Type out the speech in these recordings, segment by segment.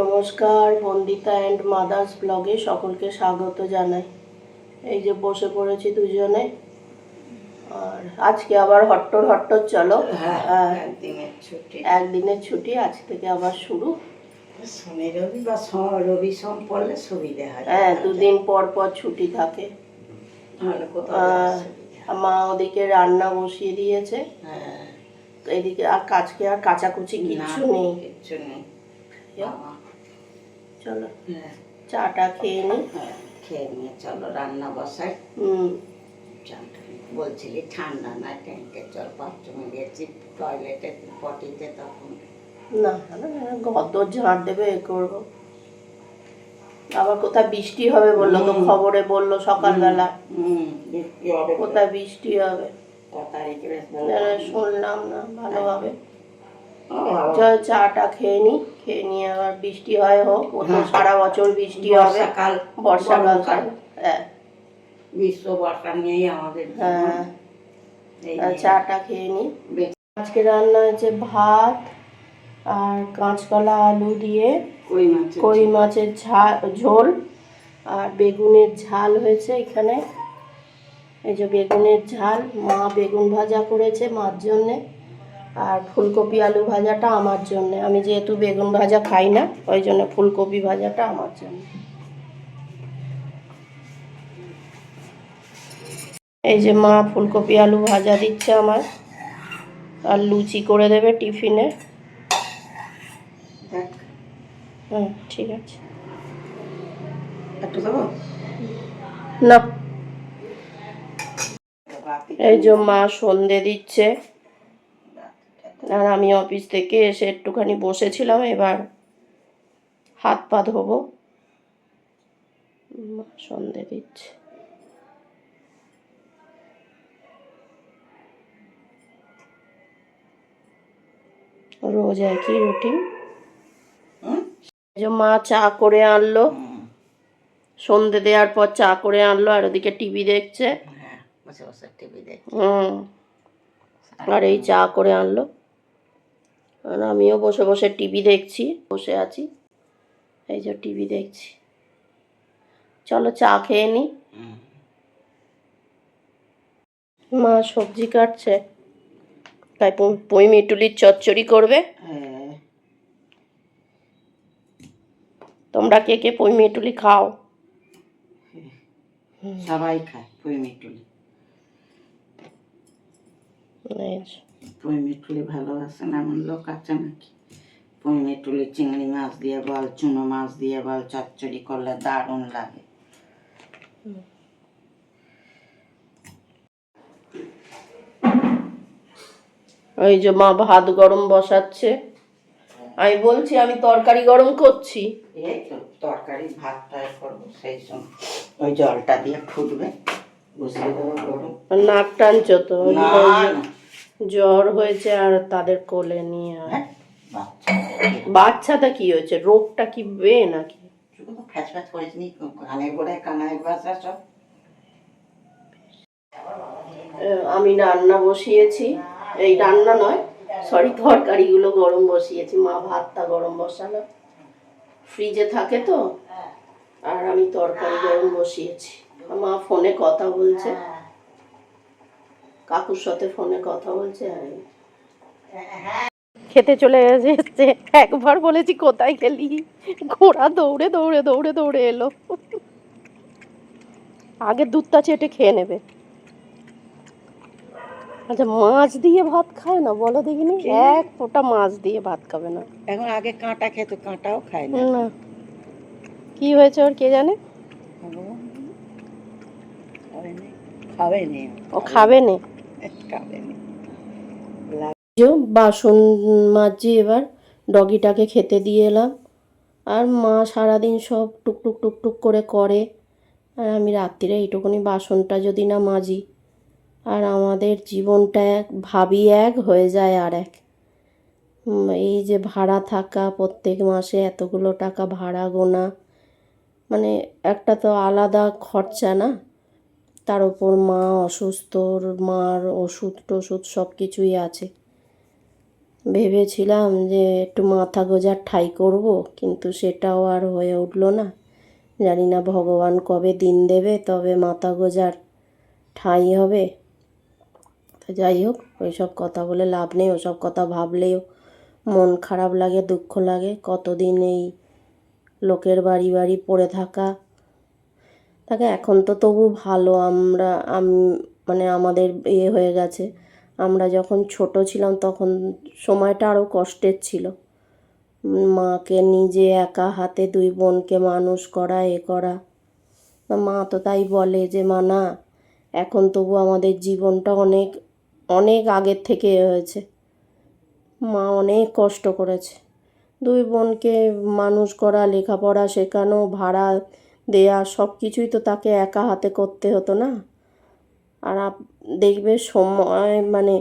নমস্কার Bandita and mother's ব্লগে সকলকে স্বাগত জানাই। এই যে বসে পড়েছি দুজনে। আর আজকে আবার হট্টর হট্টর চলো। হ্যাঁ একদিনের ছুটি। একদিনের ছুটি আজ থেকে আবার শুরু। শনি রবি বা রবি সোম পড়লে সুবিধা হয়। হ্যাঁ দুদিন পর পর ছুটি থাকে। মা ওদিকে রান্না বসিয়ে দিয়েছে। হ্যাঁ। এদিকে আর কাজকে আর কাচাকুচি কিচ্ছু না, নেই। কিচ্ছু নেই। চলো। হ্যাঁ। চাটা খেয়ে নি। হ্যাঁ খেয়ে নিয়ে চলো রান্না বসাই। হুম। চাটা বলছিলি ঠান্ডা না ট্যাঙ্কের জল বাথরুমে গেছি টয়লেটে পটিতে তখন। না ঝাড় দেবে এ করব। আবার কোথায় বৃষ্টি হবে বলল তো খবরে বলল সকালবেলা। কোথায় বৃষ্টি হবে? শুনলাম না ভালোভাবে ও বাবা, চল চাটা খেয়ে নি খেয়ে নিয়ে আবার বৃষ্টি হয় হোক হ্যাঁ। সারা বছর বৃষ্টি হবে। বর্ষাকাল বর্ষাকাল হ্যাঁ। বিশ্ব বর্ষা নিয়েই আমাদের হ্যাঁ। এই চাটা খেয়ে নি। আজকে রান্না হয়েছে ভাত আর কাঁচকলা আলু দিয়ে কই মাছের ঝাল ঝোল আর বেগুনের ঝাল হয়েছে এখানে। এই যে বেগুনের ঝাল মা বেগুন ভাজা করেছে মার জন্যে। আর ফুলকপি আলু ভাজাটা আমার জন্যে। আমি যেহেতু বেগুন ভাজা খাই না ওই জন্য ফুলকপি ভাজাটা আমার জন্য। এই যে মা ফুলকপি আলু ভাজা দিচ্ছে আমার। আর লুচি করে দেবে টিফিনে। ঠিক আছে। না। এই যে মা সন্ধে দিচ্ছে। আর আমি অফিস থেকে এসে একটুখানি বসেছিলাম এবার হাত পা ধোবো। সন্ধে দিচ্ছে। রোজ একই রুটিন। মা চা করে আনলো। সন্ধে দেওয়ার পর চা করে আনলো আর ওদিকে টিভি দেখছে। হ্যাঁ হুম। আর এই চা করে আনলো। আর আমিও বসে বসে টিভি দেখছি বসে আছি। এই যে টিভি দেখছি। চলো চা খেয়ে নি। মা সবজি কাটছে। তাই পুঁই- পুঁই মিটুলির চচ্চড়ি করবে। হ্যাঁ। তোমরা কে কে পুঁই মিটুলি খাও? সবাই খায় পুঁই মিটুলি। পুঁই মিটুলি ভালোবাসে না? এমন লোক আছে নাকি? মিটুলি চিংড়ি মাছ দিয়ে বল চুনো মাছ দিয়ে বল চচ্চড়ি করলে দারুণ লাগে। ওই যে মা ভাত গরম বসাচ্ছে। আমি বলছি আমি তরকারি গরম করছি। এই তো তরকারি ভাতটা করব সেই সময় ওই জলটা দিয়ে ফুটবে বসিয়ে গরম। নাক টানছো তো? না, জ্বর হয়েছে আর তাদের কোলে নিয়ে। হ্যাঁ, বাচ্চা বাচ্চাটা কি হয়েছে? রোগটা কি বে নাকি? আমি রান্না বসিয়েছি। এই রান্না নয় সরি তরকারিগুলো গরম বসিয়েছি। মা ভাতটা গরম বসালো। ফ্রিজে থাকে তো আর আমি তরকারি গরম বসিয়েছি। মা ফোনে কথা বলছে। কাকুর সাথে ফোনে কথা বলছে আর খেতে চলে এসেছে একবার বলেছি কোথায় গেলি? ঘোড়া দৌড়ে দৌড়ে দৌড়ে দৌড়ে এলো। আগে দুধটা চেটে খেয়ে নেবে। আচ্ছা মাছ দিয়ে ভাত খায় না? বলো দেখিনি? এক ফোঁটা মাছ দিয়ে ভাত খাবে না। এখন আগে কাঁটা খেত কাঁটাও খায় না। না। কি হয়েছে ওর কে জানে? খাবে না। ও খাবে না। খাবে না। যে বাসন মাজি এবার ডগিটাকে খেতে দিয়ে এলাম। আর মা সারাদিন সব টুকটুক টুকটুক করে করে। আর আমি রাত্রিরে এইটুকুনি বাসনটা যদি না মাজি, আর আমাদের জীবনটা এক, ভাবি এক হয়ে যায় আর এক। এই যে ভাড়া থাকা, প্রত্যেক মাসে এতগুলো টাকা ভাড়া গোনা মানে একটা তো আলাদা খরচা না? তার উপর মা অসুস্থ মার ওষুধ টষুধ সব কিছুই আছে। ভেবেছিলাম যে একটু মাথা গোজার ঠাই করব, কিন্তু সেটাও আর হয়ে উঠল না। জানি না ভগবান কবে দিন দেবে, তবে মাথা গোজার ঠাঁই হবে। তো যাই হোক, ওইসব কথা বলে লাভ নেই, ওসব কথা ভাবলেও মন খারাপ লাগে, দুঃখ লাগে। কতদিন এই লোকের বাড়ি বাড়ি পড়ে থাকা তাকে এখন তো তবু ভালো। আমরা, আম- মানে আমাদের ইয়ে হয়ে গেছে। আমরা যখন ছোট ছিলাম তখন সময়টা আরও কষ্টের ছিল। মাকে নিজে একা হাতে দুই বোনকে মানুষ করা, এ করা। মা তো তাই বলে যে, মা, না, এখন তবু আমাদের জীবনটা অনেক অনেক আগের থেকে হয়েছে। মা অনেক কষ্ট করেছে। দুই বোনকে মানুষ করা, লেখাপড়া শেখানো, ভাড়া দেয়া সব কিছুই তো তাকে একা হাতে করতে হতো না। আর দেখবে সময় মানে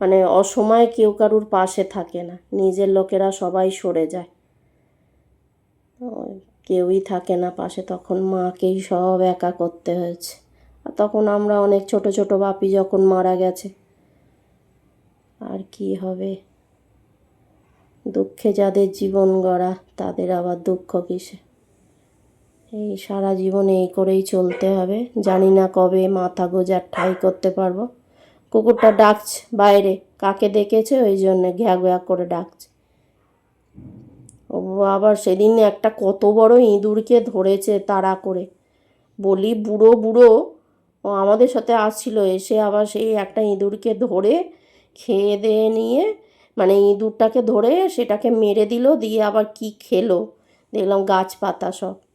মানে অসময়ে কেউ কারুর পাশে থাকে না। নিজের লোকেরা সবাই সরে যায়। কেউই থাকে না পাশে। তখন মাকেই সব একা করতে হয়েছে। আর তখন আমরা অনেক ছোট ছোট বাপি যখন মারা গেছে, আর কি হবে? দুঃখে যাদের জীবন গড়া, তাদের আবার দুঃখ কিসে? এই সারা জীবন এই করেই চলতে হবে। জানি না কবে মাথা গোজার ঠাই করতে পারব। কুকুরটা ডাকছে, বাইরে, কাকে ডেকেছে ওই জন্যে ঘ্যা ঘ্যা করে ডাকছে। ও আবার সেদিন একটা কত বড় ইঁদুরকে ধরেছে তাড়া করে। বলি, বুড়ো বুড়ো, ও আমাদের সাথে আসছিল, এসে আবার সেই একটা ইঁদুরকে ধরে খেয়ে দিয়ে নিয়ে মানে ইঁদুরটাকে ধরে সেটাকে মেরে দিল, দিয়ে আবার কি খেলো? দেখলাম গাছপাতা সব।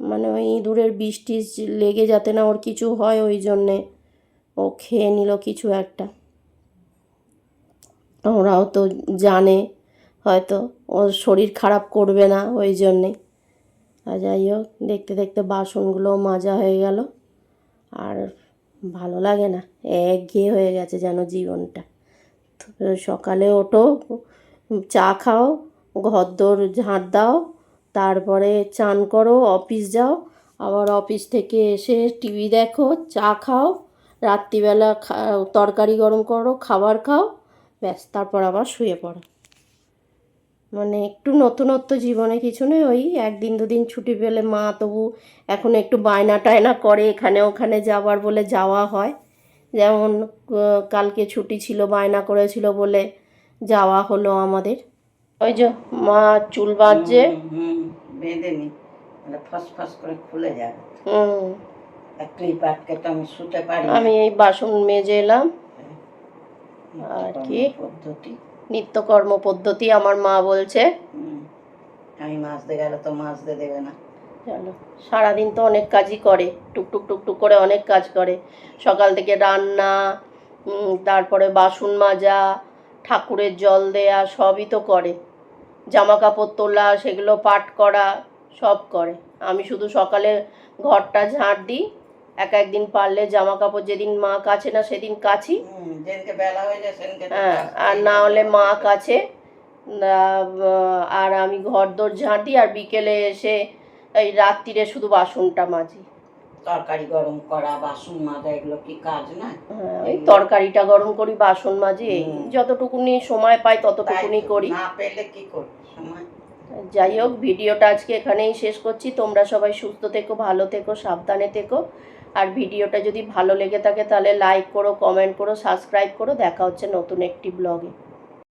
মানে ওই ইঁদুরের বিষ টিস লেগে যাতে না ওর কিছু হয় ওই জন্যে ও খেয়ে নিল কিছু একটা। ওরাও তো জানে, হয়তো ওর শরীর খারাপ করবে না ওই জন্যে। আর যাই হোক, দেখতে দেখতে বাসনগুলো মাজা হয়ে গেল। আর ভালো লাগে না একঘেয়ে হয়ে গেছে যেন জীবনটা। সকালে ওঠো, চা খাও ঘরদোর ঝাঁট দাও তারপরে চান করো, অফিস যাও। আবার অফিস থেকে এসে টিভি দেখো, চা খাও। রাত্রিবেলা তরকারি গরম করো, খাবার খাও। ব্যাস, তারপর আবার শুয়ে পড়ো। মানে একটু নতুনত্ব জীবনে কিছু নেই, ওই একদিন দুদিন ছুটি পেলে মা তবু এখন একটু বায়না টায়না করে, এখানে ওখানে যাবার বলে যাওয়া হয়। যেমন কালকে ছুটি ছিল, বায়না করেছিল বলে যাওয়া হলো আমাদের। ওই যে মা চুল বাঁধছে। বেঁধে নি তাহলে ফস ফস করে খুলে যাবে। হুম। ক্লিপ আটকে তো আমি শুতে পারি আমি এই বাসন মেজে এলাম। আর কি? পদ্ধতি। নিত্যকর্ম পদ্ধতি আমার মা বলছে। আমি মাজতে গেলে তো মাজতে দেবে না। চলো সারাদিন তো অনেক কাজই করে। টুকটুক টুকটুক করে অনেক কাজ করে। সকাল থেকে রান্না তারপরে বাসন মাজা ঠাকুরের জল দেয়া সবই তো করে। জামা কাপড় তোলা সেগুলো পাট করা সব করে। আমি শুধু সকালে ঘরটা ঝাঁট দিই। এক একদিন পারলে জামা কাপড় যেদিন মা কাছে না সেদিন কাছি। বেলা হয়ে যায় হ্যাঁ আর। না হলে মা কাছে। আর আমি ঘর দোর ঝাঁট দিই আর বিকেলে এসে এই রাত্রিরে শুধু বাসনটা মাজি। তরকারি গরম করা বাসন মাজা এগুলো কি কাজ না? হ্যাঁ, ওই তরকারিটা গরম করি বাসন মাজি এই। যতটুকুনি সময় পাই ততটুকুনি করি। না পেলে কি সময়? যাই হোক ভিডিওটা আজকে এখানেই শেষ করছি। তোমরা সবাই সুস্থ থেকো ভালো থেকো সাবধানে থেকো। আর ভিডিওটা যদি ভালো লেগে থাকে তাহলে লাইক করো কমেন্ট করো সাবস্ক্রাইব করো। দেখা হচ্ছে নতুন একটি ব্লগে